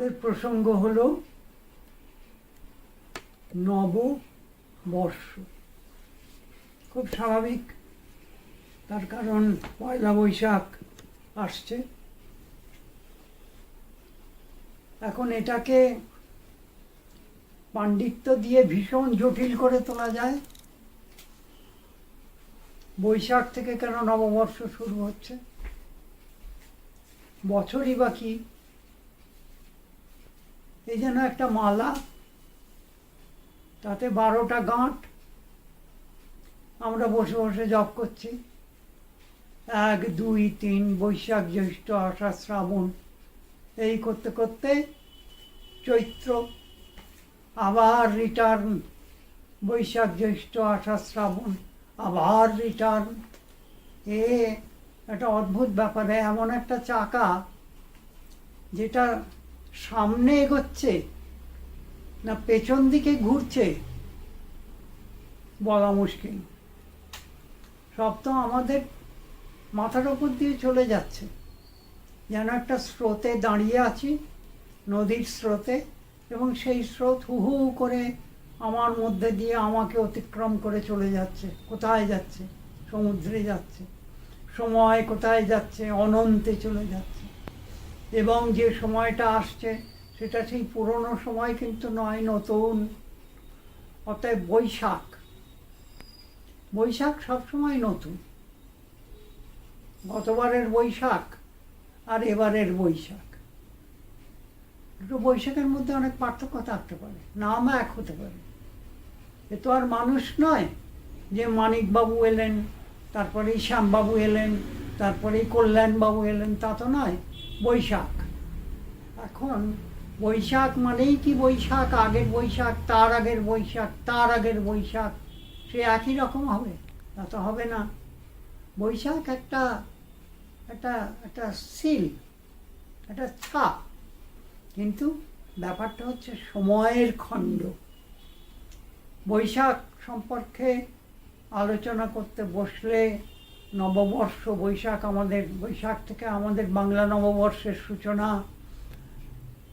আমাদের প্রসঙ্গ হলো নববর্ষ খুব স্বাভাবিক, তার কারণ পয়লা বৈশাখ আসছে। এখন এটাকে পাণ্ডিত্য দিয়ে ভীষণ জটিল করে তোলা যায়। বৈশাখ থেকে কেন নববর্ষ শুরু হচ্ছে? বছরই বা কি? এই যেন একটা মালা। তাতে বারোটা গাঁট। আমরা বসে বসে জপ করছি। এক, দুই, তিন, বৈশাখ, জ্যৈষ্ঠ, আষাঢ়, শ্রাবণ। এই করতে করতে চৈত্র, আবার রিটার্ন বৈশাখ, জ্যৈষ্ঠ, আষাঢ়, শ্রাবণ, আবার রিটার্ন এ, একটা অদ্ভুত ব্যাপারে। এমন একটা চাকা যেটা সামনে এগোচ্ছে না পেছন দিকে ঘুরছে? বলা মুশকিল। সব তো আমাদের মাথার ওপর দিয়ে চলে যাচ্ছে। যেন একটা স্রোতে দাঁড়িয়ে আছি, নদীর স্রোতে, এবং সেই স্রোত হু হু করে আমার মধ্যে দিয়ে আমাকে অতিক্রম করে চলে যাচ্ছে। কোথায় যাচ্ছে? সমুদ্রে যাচ্ছে। সময় কোথায় যাচ্ছে? অনন্তে চলে যাচ্ছে। এবং যে সময়টা আসছে, সেটা সেই পুরনো সময় কিন্তু নয়, নতুন। অতএব বৈশাখ। বৈশাখ সবসময় নতুন। গতবারের বৈশাখ আর এবারের বৈশাখ। দুটো বৈশাখের মধ্যে অনেক পার্থক্য থাকতে পারে। নাম এক হতে পারে। এ তো আর মানুষ নয় যে মানিকবাবু এলেন তারপরেই শ্যামবাবু এলেন তারপরেই কল্যাণবাবু এলেন, তা তো নয়। বৈশাখ। এখন বৈশাখ মানেই কি বৈশাখ? আগের বৈশাখ, তার আগের বৈশাখ, তার আগের বৈশাখ। সে একই রকম হবে? তা তো হবে না। বৈশাখ একটা একটা একটা সিল, একটা ছাপ। কিন্তু ব্যাপারটা হচ্ছে সময়ের খণ্ড। বৈশাখ সম্পর্কে আলোচনা করতে বসলে নববর্ষ বৈশাখ আমাদের, বৈশাখ থেকে আমাদের বাংলা নববর্ষের সূচনা।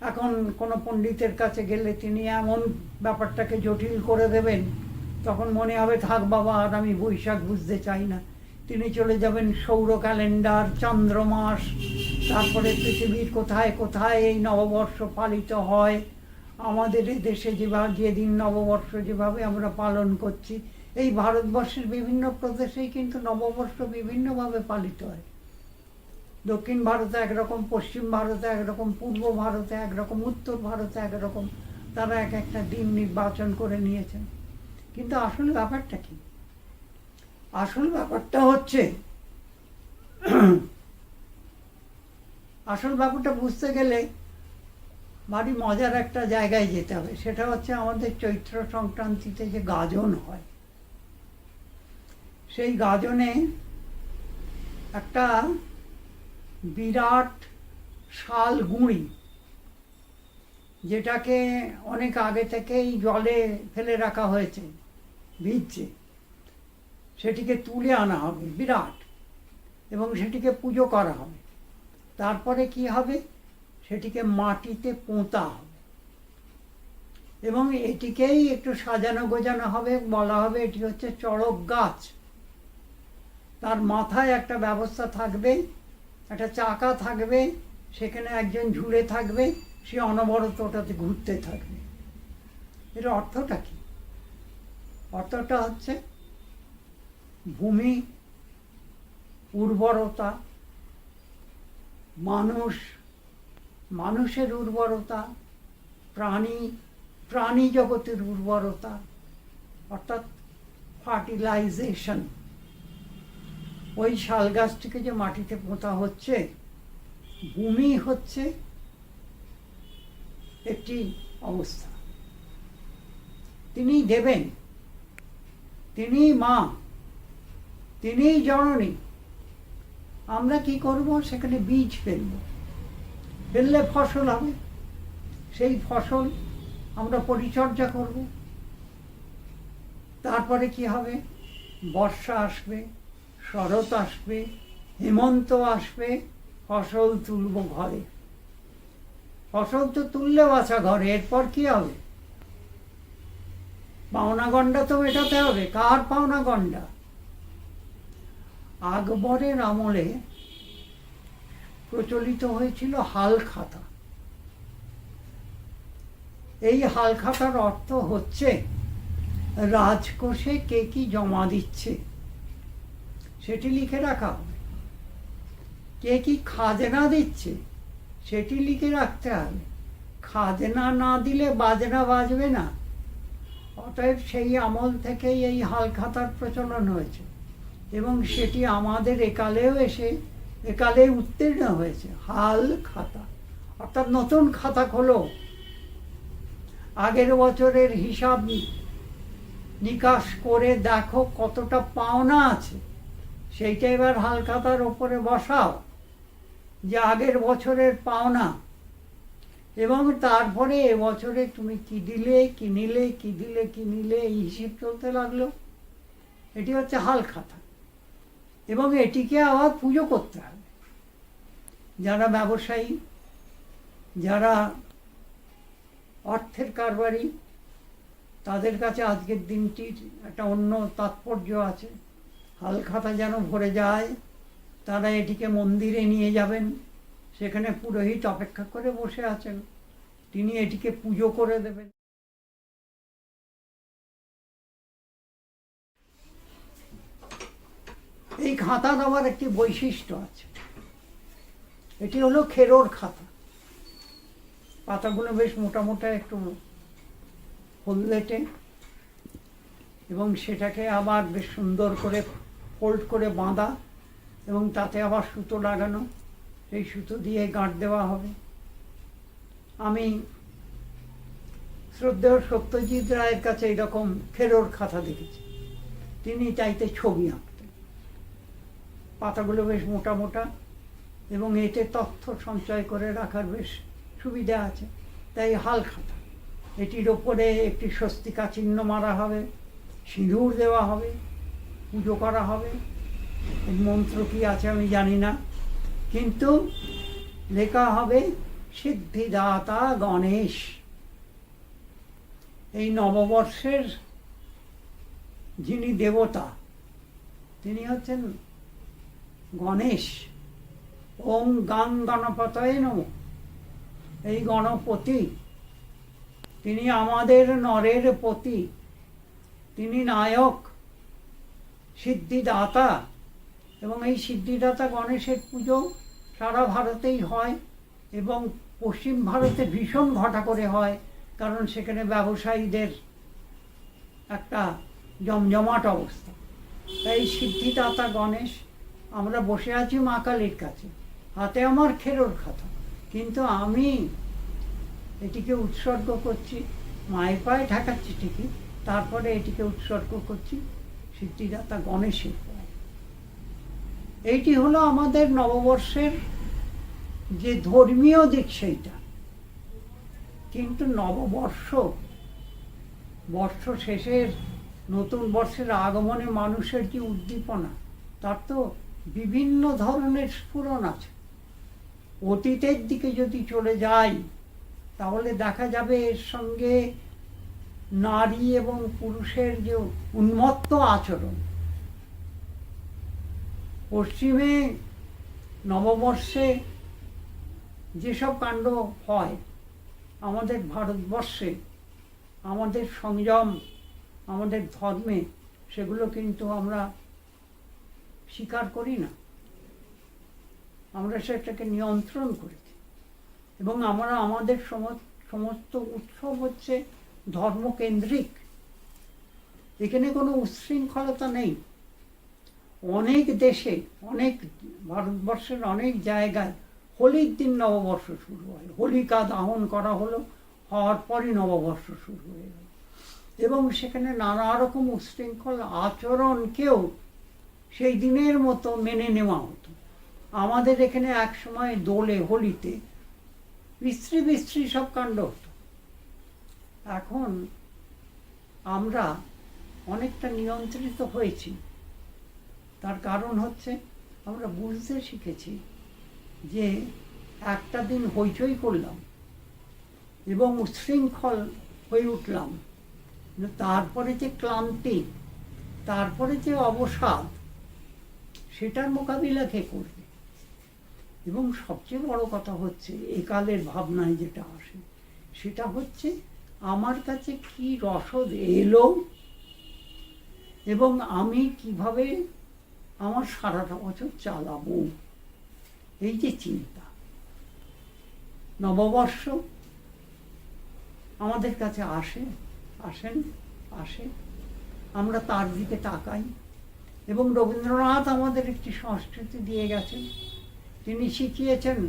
এখন কোনো পণ্ডিতের কাছে গেলে তিনি এমন ব্যাপারটাকে জটিল করে দেবেন, তখন মনে হবে, থাক বাবা, আর আমি বৈশাখ বুঝতে চাই না। তিনি চলে যাবেন সৌর ক্যালেন্ডার চন্দ্রমাস তারপরে পৃথিবীর কোথায় কোথায় এই নববর্ষ পালিত হয়? আমাদের দেশে যেভাবে যেদিন নববর্ষ যেভাবে আমরা পালন করছি এই ভারতবর্ষের বিভিন্ন প্রদেশেই কিন্তু নববর্ষ বিভিন্নভাবে পালিত হয়। দক্ষিণ ভারতে একরকম, পশ্চিম ভারতে একরকম, পূর্ব ভারতে একরকম, উত্তর ভারতে একরকম তারা এক একটা দিন নির্বাচন করে নিয়েছেন। কিন্তু আসল ব্যাপারটা কি? আসল ব্যাপারটা হচ্ছে, আসল ব্যাপারটা বুঝতে গেলে বাড়ি মজার একটা জায়গায় যেতে হবে। সেটা হচ্ছে আমাদের চৈত্র সংক্রান্তিতে যে গাজন হয় সেই গাজনে একটা বিরাট শাল গুঁড়ি, যেটাকে অনেক আগে থেকেই জলে ফেলে রাখা হয়েছে, ভিজছে। সেটিকে তুলে আনা হবে, বিরাট, এবং সেটিকে পুজো করা হবে। তারপরে কি হবে? সেটিকে মাটিতে পোঁতা হবে। এবং এটিকেই একটু সাজানো গোজানো হবে, বলা হবে এটি হচ্ছে চড়ক গাছ। তার মাথায় একটা ব্যবস্থা থাকবে, একটা চাকা থাকবে, সেখানে একজন ঝুড়ে থাকবে, সে অনবরত ওটাতে ঘুরতে থাকবে। এর অর্থটা কি? অর্থটা হচ্ছে ভূমি, উর্বরতা, মানুষ, মানুষের উর্বরতা, প্রাণী প্রাণী জগতের উর্বরতা, অর্থাৎ ফার্টিলাইজেশন। ওই শাল গাছটিকে যে মাটিতে পোঁতা হচ্ছে, ভূমি হচ্ছে, একটি অবস্থা। তিনি দেবেন তিনি মা তিনি জননী। আমরা কি করব? সেখানে বীজ ফেলব। ফেললে ফসল হবে। সেই ফসল আমরা পরিচর্যা করব। তারপরে কি হবে? বর্ষা আসবে। শরৎ আসবে, হেমন্ত আসবে, ফসল তুলব ঘরে। ফসল তো তুললে বাছা ঘরে, এরপর কি হবে? পাওনা গন্ডা তো মেটাতে হবে, কার পাওনা গন্ডা আকবরের আমলে প্রচলিত হয়েছিল হাল খাতা। এই হাল খাতার অর্থ হচ্ছে, রাজকোষে কে কি জমা দিচ্ছে? সেটি লিখে রাখা। হবে কে কি খাজনা দিচ্ছে, সেটি লিখে রাখতে হবে। খাজনা না দিলে বাজনা বাজবে না। অতএব সেই আমল থেকেই এই হাল খাতার প্রচলন হয়েছে। এবং সেটি আমাদের একালেও এসে, একালে উত্তীর্ণ হয়েছে। হাল খাতা অর্থাৎ নতুন খাতা খোলো। আগের বছরের হিসাব নিকাশ করে দেখো কতটা পাওনা আছে। সেইটা এবার হালখাতার ওপরে বসাও, যে আগের বছরের পাওনা। এবং তারপরে এবছরে তুমি কি দিলে, কি নিলে, কি দিলে, কি নিলে, এই হিসেব চলতে লাগল। এটি হচ্ছে হাল খাতা এবং এটিকে আবার পুজো করতে হবে। যারা ব্যবসায়ী, যারা অর্থের কারবারি, তাদের কাছে আজকের দিনটির একটা অন্য তাৎপর্য আছে। হালখাতা যেন ভরে যায়, তারা এটিকে মন্দিরে নিয়ে যাবেন। সেখানে পুরোহিত অপেক্ষা করে বসে আছেন। তিনি এটিকে পুজো করে দেবেন। এই খাতার আবার একটি বৈশিষ্ট্য আছে। এটি হলো খেরোর খাতা। পাতাগুলো বেশ মোটা মোটা একটু হলদেটে এবং সেটাকে আবার বেশ সুন্দর করে ফোল্ড করে বাঁধা এবং তাতে আবার সুতো লাগানো। সেই সুতো দিয়ে গাঁট দেওয়া হবে। আমি শ্রদ্ধেয় সত্যজিৎ রায়ের কাছে এরকম ফেরোর খাতা দেখেছি। তিনি চাইতে ছবি আঁকতেন। পাতাগুলো বেশ মোটা মোটা এবং এতে তথ্য সঞ্চয় করে রাখার বেশ সুবিধা আছে। তাই হাল খাতা। এটির ওপরে একটি স্বস্তিকা চিহ্ন মারা হবে, সিঁদুর দেওয়া হবে। পুজো করা হবে। মন্ত্র কি আছে আমি জানি না। কিন্তু লেখা হবে, সিদ্ধিদাতা গণেশ। এই নববর্ষের যিনি দেবতা, তিনি হচ্ছেন গণেশ। ওম গাং গণপতয়ে নম। এই গণপতি, তিনি আমাদের নরের পতি। তিনি নায়ক। সিদ্ধিদাতা। এবং এই সিদ্ধিদাতা গণেশের পুজো সারা ভারতেই হয় এবং পশ্চিম ভারতে ভীষণ ঘটা করে হয়, কারণ সেখানে ব্যবসায়ীদের একটা জমজমাট অবস্থা। তাই সিদ্ধিদাতা গণেশ, আমরা বসে আছি মা কালীর কাছে। হাতে আমার খেরোর খাতা। কিন্তু আমি এটিকে উৎসর্গ করছি, মায়ের পায়ে ঠেকাচ্ছি ঠিকই, তারপরে এটিকে উৎসর্গ করছি সিদ্ধিদাতা গণেশের এইটি হলো আমাদের নববর্ষের যে ধর্মীয় দিক সেইটা। কিন্তু নববর্ষ, বর্ষ শেষের নতুন বর্ষের আগমনে মানুষের যে উদ্দীপনা? তার তো বিভিন্ন ধরনের স্ফুরণ আছে। অতীতের দিকে যদি চলে যাই, তাহলে দেখা যাবে এর সঙ্গে নারী এবং পুরুষের যে উন্মত্ত আচরণ, পশ্চিমে, নববর্ষে যেসব কাণ্ড হয় আমাদের ভারতবর্ষে, আমাদের সংযম, আমাদের ধর্মে, সেগুলো কিন্তু আমরা স্বীকার করি না। আমরা সেটাকে নিয়ন্ত্রণ করেছি। এবং আমরা, আমাদের সমস্ত উৎসব হচ্ছে ধর্মকেন্দ্রিক। এখানে কোনো উচ্ছৃঙ্খলতা নেই। অনেক দেশে, অনেক ভারতবর্ষের অনেক জায়গায় হোলির দিন নববর্ষ শুরু হয়। হোলিকা দাহন করা হলো, হওয়ার পরই নববর্ষ শুরু হয়ে গেল। এবং সেখানে নানা রকম উচ্ছৃঙ্খল আচরণকেও সেই দিনের মতো মেনে নেওয়া হতো। আমাদের এখানে এক সময় দোলে, হোলিতে বিশ্রী বিশ্রী সব কাণ্ড হতো। এখন আমরা অনেকটা নিয়ন্ত্রিত হয়েছি। তার কারণ হচ্ছে আমরা বুঝতে শিখেছি যে একটা দিন হইচই করলাম এবং উচ্ছৃঙ্খল হয়ে উঠলাম। তারপরে যে ক্লান্তি, তারপরে যে অবসাদ, সেটার মোকাবিলা কে করবে? এবং সবচেয়ে বড় কথা হচ্ছে, একালের ভাবনায় যেটা আসে, সেটা হচ্ছে আমার কাছে কি রসদ এলো? এবং আমি কীভাবে আমার সারাটা বছর চালাবো? এই যে চিন্তা। নববর্ষ আমাদের কাছে আসে, আসেন, আসে। আমরা তার দিকে তাকাই। এবং রবীন্দ্রনাথ আমাদের একটি সংস্কৃতি দিয়ে গেছেন। তিনি শিখিয়েছেন,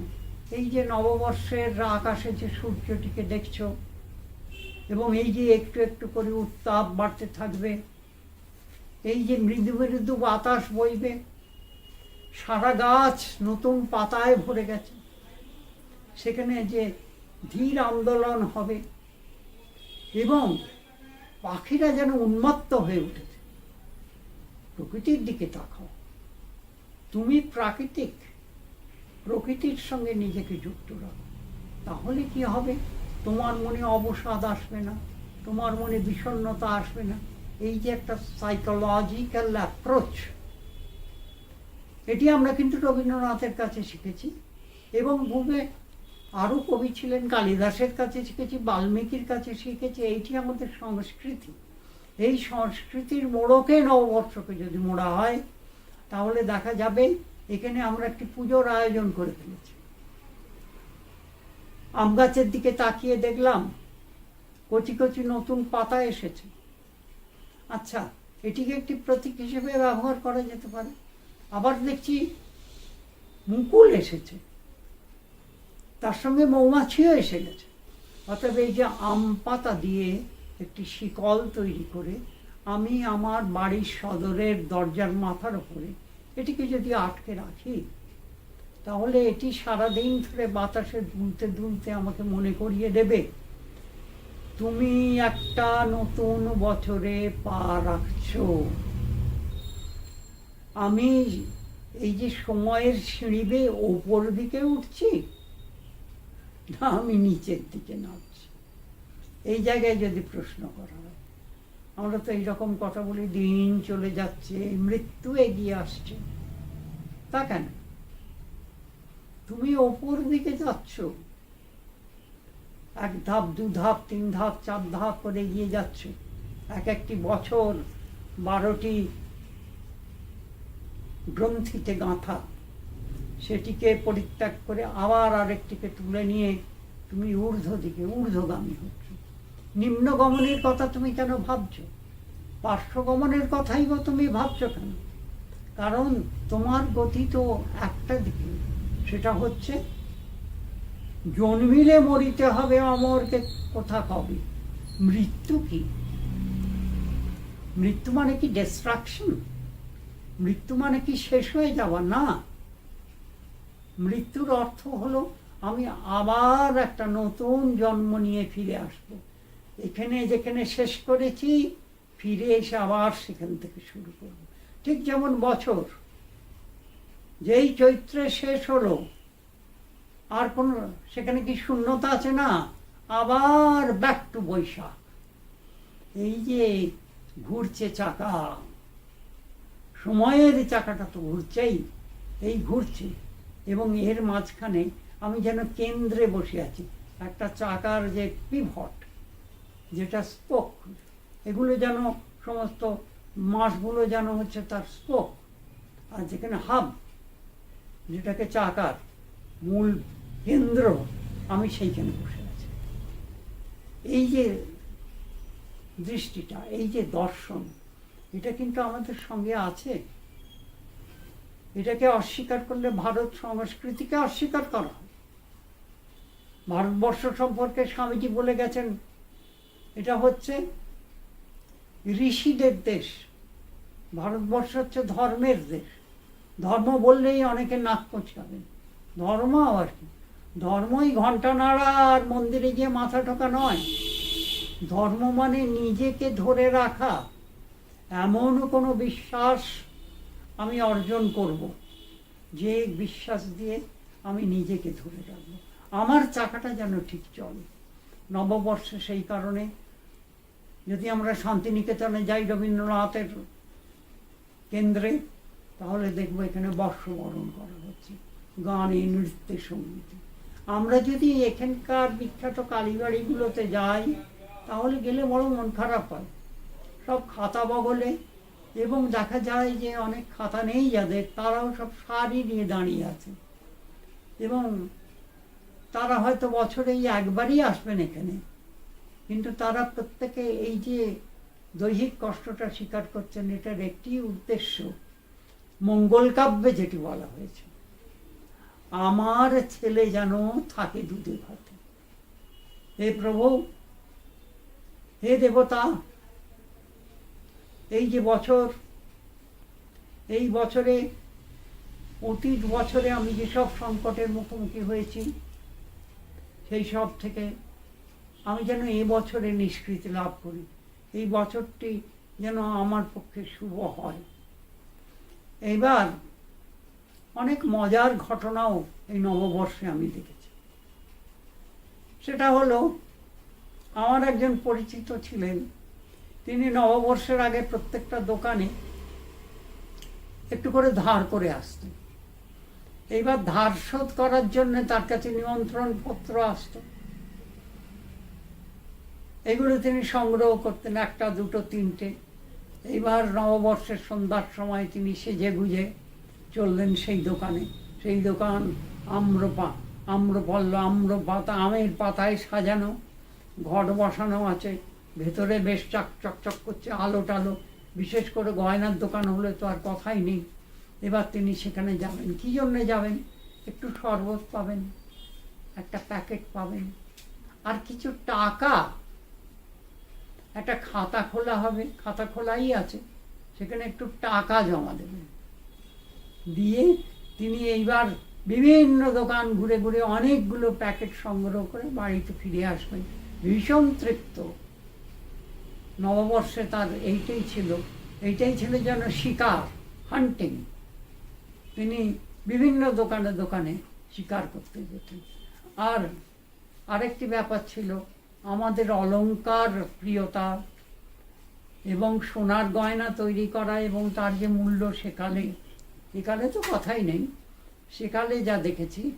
এই যে নববর্ষের আকাশে যে সূর্যটিকে দেখছ এবং এই যে একটু একটু করে উত্তাপ বাড়তে থাকবে, এই যে মৃদু মৃদু বাতাস বইবে, সারা গাছ নতুন পাতায় ভরে গেছে। সেখানে যে ধীর আন্দোলন হবে এবং পাখিরা যেন উন্মত্ত হয়ে উঠেছে। প্রকৃতির দিকে তাকাও। তুমি প্রাকৃতিক প্রকৃতির সঙ্গে নিজেকে যুক্ত রাখো। তাহলে কি হবে? তোমার মনে অবসাদ আসবে না, তোমার মনে বিষণ্ণতা আসবে না। এই যে একটা সাইকোলজিক্যাল অ্যাপ্রোচ এটি আমরা কিন্তু রবীন্দ্রনাথের কাছে শিখেছি এবং ভূমে আরও কবি ছিলেন, কালিদাসের কাছে শিখেছি, বাল্মীকির কাছে শিখেছি, এইটি আমাদের সংস্কৃতি। এই সংস্কৃতির মোড়কে নববর্ষকে যদি মোড়া হয়, তাহলে দেখা যাবে এখানে আমরা একটি পুজোর আয়োজন করে ফেলেছি। আম গাছের দিকে তাকিয়ে দেখলাম কচি কচি নতুন পাতা এসেছে। আচ্ছা এটিকে একটি প্রতীক হিসেবে ব্যবহার করা যেতে পারে। আবার দেখছি মুকুল এসেছে। তার সঙ্গে মৌমাছিও এসে গেছে। অতএব এই যে আম পাতা দিয়ে একটি শিকল তৈরি করে আমি আমার বাড়ির সদরের দরজার মাথার ওপরে এটিকে যদি আটকে রাখি তাহলে এটি সারাদিন ধরে বাতাসে দুলতে দুলতে আমাকে মনে করিয়ে দেবে? তুমি একটা নতুন বছরে পা রাখছ। আমি এই যে সময়ের সিঁড়িবে ওপর দিকে উঠছি, না, আমি নিচের দিকে নামছি। এই জায়গায় যদি প্রশ্ন করা হয়, আমরা তো এইরকম কথা বলি, দিন চলে যাচ্ছে, মৃত্যু এগিয়ে আসছে। তা কেন? তুমি ওপর দিকে যাচ্ছ। এক ধাপ, দু ধাপ, তিন ধাপ, চার ধাপ করে এগিয়ে যাচ্ছ। এক একটি বছর, বারোটি গ্রন্থিতে গাঁথা। সেটিকে পরিত্যাগ করে আবার আরেকটিকে তুলে নিয়ে তুমি ঊর্ধ্ব দিকে ঊর্ধ্বগামী হচ্ছ। নিম্নগমনের কথা তুমি কেন ভাবছ? পার্শ্বগমনের কথাই বা তুমি ভাবছ কেন? কারণ তোমার গতি তো একটা দিকে। সেটা হচ্ছে, জন্মিলে মরিতে হবে অমরকে। কোথা কবে? মৃত্যু কি? মৃত্যু মানে কি ডিস্ট্রাকশন মৃত্যু মানে কি শেষ হয়ে যাওয়া? না। মৃত্যুর অর্থ হলো, আমি আবার একটা নতুন জন্ম নিয়ে ফিরে আসব। এখানে যেখানে শেষ করেছি, ফিরে এসে আবার সেখান থেকে শুরু করব। ঠিক যেমন বছর। যেই চৈত্রে শেষ হলো, আর কোনো, সেখানে কি শূন্যতা আছে না? আবার ব্যাক টু বৈশাখ। এই যে ঘুরছে চাকা, সময়ের চাকাটা তো ঘুরছেই, এই ঘুরছে। এবং এর মাঝখানে আমি যেন কেন্দ্রে বসে আছি, একটা চাকার যে পিভট যেটা স্পোক এগুলো যেন সমস্ত মাসগুলো যেন হচ্ছে তার স্পোক আর যেখানে হাব যেটাকে চাকার মূল কেন্দ্র, আমি সেইখানে বসে আছি। এই যে দৃষ্টিটা, এই যে দর্শন, এটা কিন্তু আমাদের সঙ্গে আছে। এটাকে অস্বীকার করলে ভারত সংস্কৃতিকে অস্বীকার করা ভারতবর্ষ সম্পর্কে স্বামীজি বলে গেছেন, এটা হচ্ছে ঋষিদের দেশ, ভারতবর্ষ হচ্ছে ধর্মের দেশ। ধর্ম বললেই অনেকে নাক কোচকাবেন ধর্ম আবার কি। ধর্মই ঘণ্টা নাড়া আর মন্দিরে গিয়ে মাথা ঠোকা নয়। ধর্ম মানে নিজেকে ধরে রাখা। এমন কোনো বিশ্বাস আমি অর্জন করব, যে বিশ্বাস দিয়ে আমি নিজেকে ধরে রাখব। আমার চাকাটা যেন ঠিক চলে। নববর্ষে সেই কারণে যদি আমরা শান্তিনিকেতনে যাই রবীন্দ্রনাথের কেন্দ্রে তাহলে দেখব এখানে বর্ষবরণ করা হচ্ছে, গানে নৃত্যে সঙ্গীতে। আমরা যদি এখানকার বিখ্যাত কালীবাড়িগুলোতে যাই, তাহলে গেলে বড় মন খারাপ হয়। সব খাতা বগলে, এবং দেখা যায় যে অনেক খাতা নেই যাদের, তারাও সব শাড়ি নিয়ে দাঁড়িয়ে আছে। এবং তারা হয়তো বছরে একবারই আসবেন এখানে, কিন্তু তারা প্রত্যেকে এই যে দৈহিক কষ্টটা স্বীকার করছেন, এটার একটি উদ্দেশ্য। মঙ্গল কাব্যে যেটি বলা হয়েছে, আমার ছেলে যেন থাকে দুধে ভাতে। হে প্রভু, হে দেবতা, এই যে বছর, এই বছরে, অতীত বছরে আমি যেসব সংকটের মুখোমুখি হয়েছি, সেই সব থেকে আমি যেন এ বছরে নিষ্কৃতি লাভ করি। এই বছরটি যেন আমার পক্ষে শুভ হয়। এইবার অনেক মজার ঘটনাও এই নববর্ষে আমি দেখেছি। সেটা হলো, আমার একজন পরিচিত ছিলেন। তিনি নববর্ষের আগে প্রত্যেকটা দোকানে একটু করে ধার করে আসতেন। এইবার ধার শোধ করার জন্য তার কাছে নিমন্ত্রণ পত্র আসতো। এগুলো তিনি সংগ্রহ করতেন, একটা, দুটো, তিনটে। এইবার নববর্ষের সন্ধ্যার সময় তিনি সেজে গুজে চললেন সেই দোকানে। সেই দোকান আম্রপা, আম্রপল্ল আম্র পাতা আমের পাতায় সাজানো, ঘট বসানো আছে। ভেতরে বেশ চাক চকচক করছে আলো টালো। বিশেষ করে গয়নার দোকান হলে তো আর কথাই নেই। এবার তিনি সেখানে যাবেন। কি জন্যে যাবেন? একটু শরবত পাবেন, একটা প্যাকেট পাবেন। আর কিছু টাকা একটা খাতা খোলা হবে, খাতা খোলাই আছে, সেখানে একটু টাকা জমা দেবেন। দিয়ে তিনি এইবার বিভিন্ন দোকান ঘুরে ঘুরে অনেকগুলো প্যাকেট সংগ্রহ করে বাড়িতে ফিরে আসবেন। ভীষণ তৃপ্ত। নববর্ষে তার এইটাই ছিল এইটাই ছিল যেন শিকার হান্টিং তিনি বিভিন্ন দোকানে দোকানে শিকার করতে যেতেন। আর আরেকটি ব্যাপার ছিল আমাদের অলংকার প্রিয়তা এবং সোনার গয়না তৈরি করা এবং তার যে মূল্য সেকালে, একালে তো কথাই নেই। সেকালে যা দেখেছি,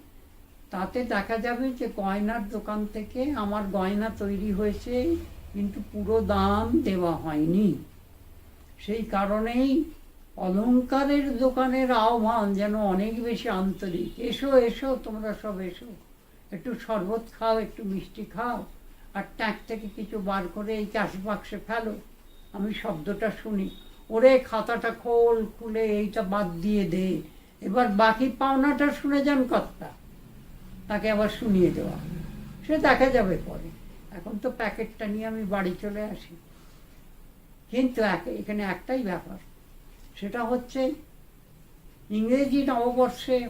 তাতে দেখা যাবে যে গয়নার দোকান থেকে আমার গয়না তৈরি হয়েছে, কিন্তু পুরো দাম দেওয়া হয়নি। সেই কারণেই অলঙ্কারের দোকানের আহ্বান যেন অনেক বেশি আন্তরিক। এসো এসো, তোমরা সব এসো। একটু শরবত খাও, একটু মিষ্টি খাও। আর ট্যাঙ্ক থেকে কিছু বার করে এই চাষ বাক্সে ফেলো। আমি শব্দটা শুনি। ওরে খাতাটা খোল, খুলে এইটা বাদ দিয়ে দে। এবার বাকি পাওনাটা শুনে যান কর্তা তাকে আবার শুনিয়ে দেওয়া। সে দেখা যাবে পরে। এখন তো প্যাকেটটা নিয়ে আমি বাড়ি চলে আসি। কিন্তু এখানে একটাই ব্যাপার। সেটা হচ্ছে, ইংরেজি নববর্ষে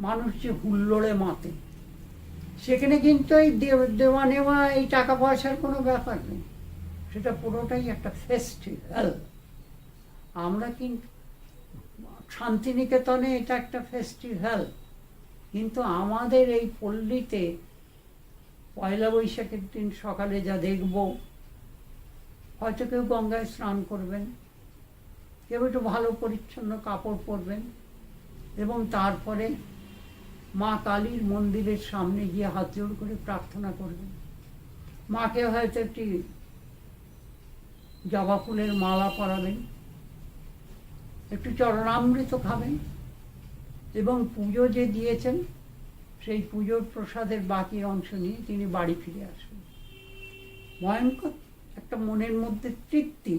মানুষ যে হুল্লোড়ে মাতে সেখানে কিন্তু এই দেওয়া নেওয়া এই টাকা পয়সার কোনো ব্যাপার নেই। সেটা পুরোটাই একটা ফেস্টিভ্যাল আমরা কিন্তু শান্তিনিকেতনে এটা একটা ফেস্টিভ্যাল কিন্তু আমাদের এই পল্লীতে পয়লা বৈশাখের দিন সকালে যা দেখব, হয়তো কেউ গঙ্গায় স্নান করবেন, কেউ একটু ভালো পরিচ্ছন্ন কাপড় পরবেন এবং তারপরে মা কালীর মন্দিরের সামনে গিয়ে হাত জোড় করে প্রার্থনা করবেন। মাকে হয়তো একটি জবা ফুলের মালা পরাবেন, একটু চরণামৃত খাবেন এবং পুজো যে দিয়েছেন, সেই পুজোর প্রসাদের বাকি অংশ নিয়ে তিনি বাড়ি ফিরে আসবেন। ভয়ঙ্কর একটা মনের মধ্যে তৃপ্তি,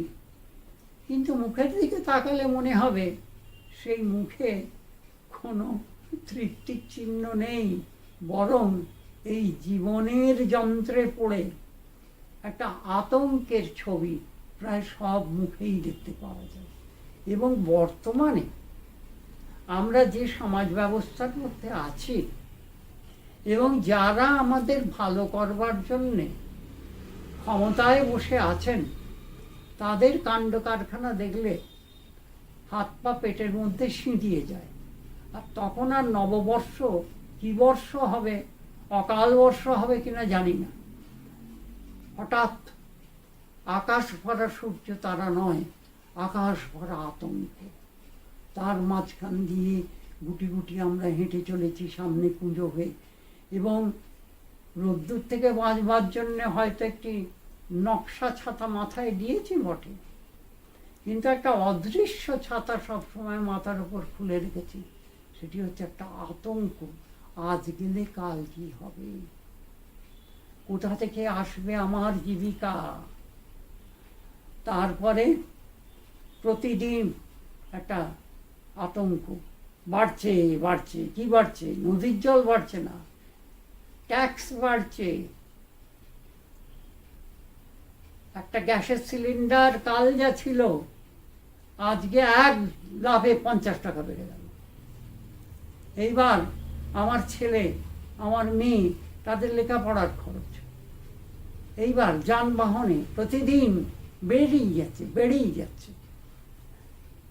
কিন্তু মুখের দিকে তাকালে মনে হবে সেই মুখে কোনো তৃপ্তির চিহ্ন নেই, বরং এই জীবনের যন্ত্রে পড়ে একটা আতঙ্কের ছবি প্রায় সব মুখেই দেখতে পাওয়া যায়। এবং বর্তমানে আমরা যে সমাজ ব্যবস্থার মধ্যে আছি এবং যারা আমাদের ভালো করবার জন্যে ক্ষমতায় বসে আছেন, তাদের কাণ্ড কারখানা দেখলে হাত পা পেটের মধ্যে সিঁড়িয়ে যায়। আর তখন আর নববর্ষ কি বর্ষ হবে? অকাল বর্ষ হবে কিনা জানি না। হঠাৎ আকাশ ভরা সূর্য, তারা নয়, আকাশ ভরা আতঙ্ক। তার মাঝখান দিয়ে গুটি গুটি আমরা হেঁটে চলেছি সামনে কুঁজো হয়ে। এবং রোদ্দুর থেকে বাঁচবার জন্য হয়তো একটি নকশা ছাতা মাথায় দিয়েছি বটে। কিন্তু একটা অদৃশ্য ছাতা সবসময় মাথার উপর খুলে রেখেছি। সেটি হচ্ছে একটা আতঙ্ক। আজ গেলে কাল কি হবে? কোথা থেকে আসবে আমার জীবিকা? তারপরে প্রতিদিন একটা আতঙ্ক। বাড়ছে বাড়ছে, কি বাড়ছে? নদীর জল বাড়ছে না। ট্যাক্স বাড়ছে। একটা গ্যাসের সিলিন্ডার কাল যা ছিল, আজকে এক লাভে পঞ্চাশ টাকা বেড়ে গেল। এইবার আমার ছেলে, আমার মেয়ে, তাদের লেখাপড়ার খরচ। এইবার যানবাহনে প্রতিদিন বেড়েই যাচ্ছে বেড়েই যাচ্ছে।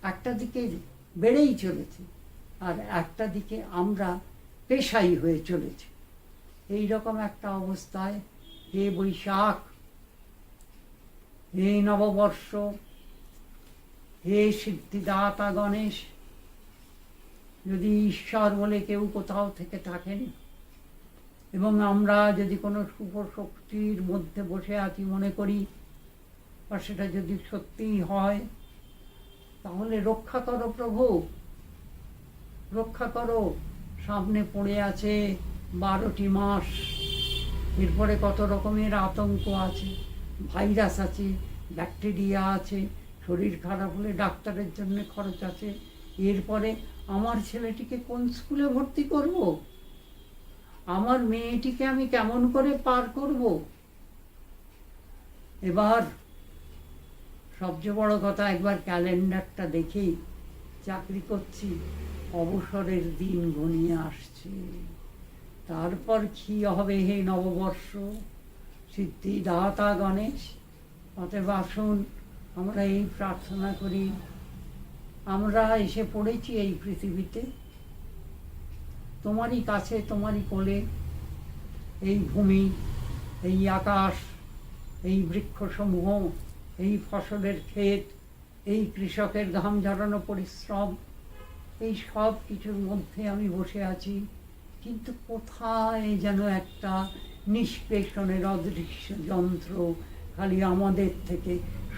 একটা দিকে বেড়েই চলেছে আর একটা দিকে আমরা পেশাই হয়ে চলেছি। এই রকম একটা অবস্থায় হে বৈশাখ, হে নববর্ষ, হে সিদ্ধিদাতা গণেশ যদি ঈশ্বর বলে কেউ কোথাও থেকে থাকেন, এবং আমরা যদি কোনো শুভ শক্তির মধ্যে বসে আছি মনে করি, বা সেটা যদি সত্যিই হয়, তাহলে রক্ষা করো প্রভু। রক্ষা করো। সামনে পড়ে আছে বারোটি মাস। এরপরে কত রকমের আতঙ্ক আছে, ভাইরাস আছে, ব্যাকটেরিয়া আছে, শরীর খারাপ হলে ডাক্তারের জন্য খরচ আছে। এরপরে আমার ছেলেটিকে কোন স্কুলে ভর্তি করব? আমার মেয়েটিকে আমি কেমন করে পার করব? এবার সবচেয়ে বড় কথা, একবার ক্যালেন্ডারটা দেখেই চাকরি করছি, অবসরের দিন ঘনিয়ে আসছে। তারপর কি হবে হে নববর্ষ? সিদ্ধি দাতা গণেশ, অতএব আসুন, আমরা এই প্রার্থনা করি। আমরা এসে পড়েছি এই পৃথিবীতে। তোমারই কাছে, তোমারই কোলে, এই ভূমি, এই আকাশ, এই বৃক্ষসমূহ, এই ফসলের ক্ষেত, এই কৃষকের ঘাম ঝরানো পরিশ্রম, এই সব কিছুর মধ্যে আমি বসে আছি। কিন্তু কোথায় যেন একটা নিষ্পেষণের অদৃশ্য যন্ত্র খালি আমাদের থেকে,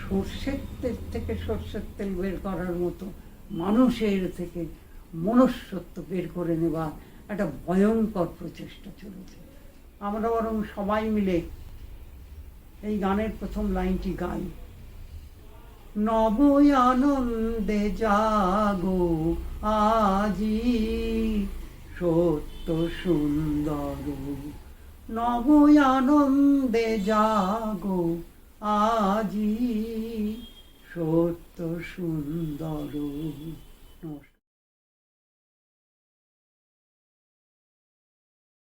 সর্ষের তেল থেকে সর্ষের তেল বের করার মতো মানুষের থেকে মনুষ্যত্ব বের করে নেওয়া একটা ভয়ঙ্কর প্রচেষ্টা চলেছে। আমরা বরং সবাই মিলে এই গানের প্রথম লাইনটি গাই। নব আনন্দে জাগো আজি সত্য সুন্দর নব আনন্দে জাগো আজি সত্য সুন্দর